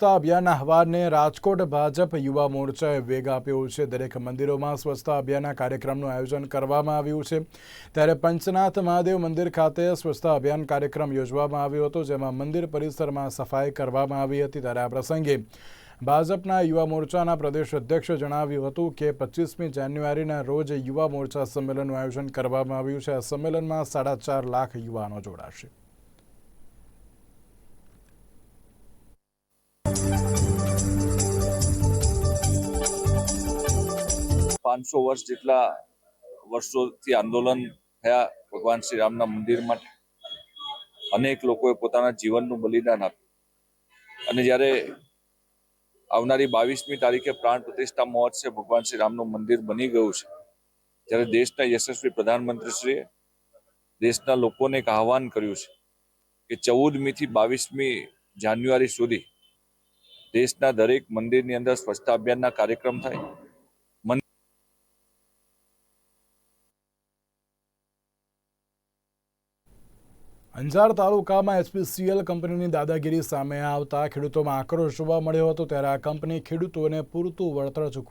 સ્વચ્છતા અભિયાનના આહવાનને રાજકોટ ભાજપ યુવા મોરચાએ વેગ આપ્યો છે. દરેક મંદિરોમાં સ્વચ્છતા અભિયાનના કાર્યક્રમનું આયોજન કરવામાં આવ્યું છે. ત્યારે પંચનાથ મહાદેવ મંદિર ખાતે સ્વચ્છતા અભિયાન કાર્યક્રમ યોજવામાં આવ્યો હતો, જેમાં મંદિર પરિસરમાં સફાઈ કરવામાં આવી હતી. ત્યારે આ પ્રસંગે ભાજપના યુવા મોરચાના પ્રદેશ અધ્યક્ષે જણાવ્યું હતું કે પચીસમી જાન્યુઆરીના રોજ યુવા મોરચા સંમેલનનું આયોજન કરવામાં આવ્યું છે. આ સંમેલનમાં સાડા ચાર લાખ યુવાનો જોડાશે. પાંચસો વર્ષ જેટલા વર્ષોથી આંદોલન થયા ભગવાન શ્રી રામના મંદિર માટે. અનેક લોકોએ પોતાના જીવનનું બલિદાન આપ્યું. અને જ્યારે આવનારી બાવીસમી તારીખે પ્રાણ પ્રતિષ્ઠા મહોત્સવ ભગવાન શ્રી રામનું મંદિર બની ગયું છે, ત્યારે દેશના યશસ્વી પ્રધાનમંત્રીશ્રીએ દેશના લોકોને એક આહવાન કર્યું છે કે ચૌદમી થી બાવીસમી જાન્યુઆરી સુધી દેશના દરેક મંદિરની અંદર સ્વચ્છતા અભિયાનના કાર્યક્રમ થાય. અંજાર તાલુકામાં એચપીસીએલ કંપનીની દાદાગીરી સામે આવતા ખેડૂતોમાં આક્રોશ જોવા મળ્યો હતો ત્યારે આ કંપની ખેડૂતોને પૂરતું વળતર ચૂકવી